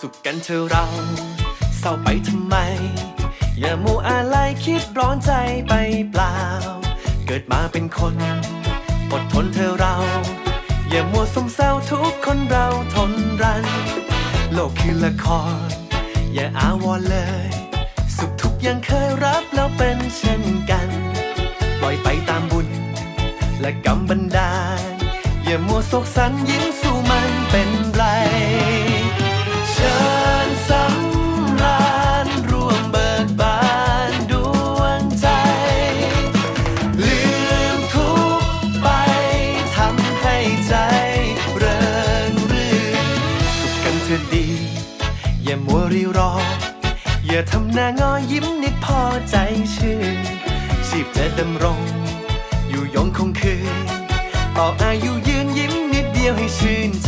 สุขกันเธอะเรา เศร้าไปทำไม อย่ามัวอะไรคิดร้อนใจไปเปล่า เกิดมาเป็นคน อดทนเธอเรา อย่ามัวสมเศร้าทุกคนเราทนรัน โลกคือละคร อย่าอาวรเลย สุขทุกข์ยังเคยรับแล้วเป็นเช่นกัน ปล่อยไปตามบุญ และกรรมบันดาลอย่ามัวโศกสันยิ้ม อย่ามัวรีรอ อย่าทำหน้างอยิ้มนิดพอใจชื่นชีพจะดำรง อยู่ยงคงคืน ต่ออายุยืนยิ้มนิดเดียวให้ชื่นใจ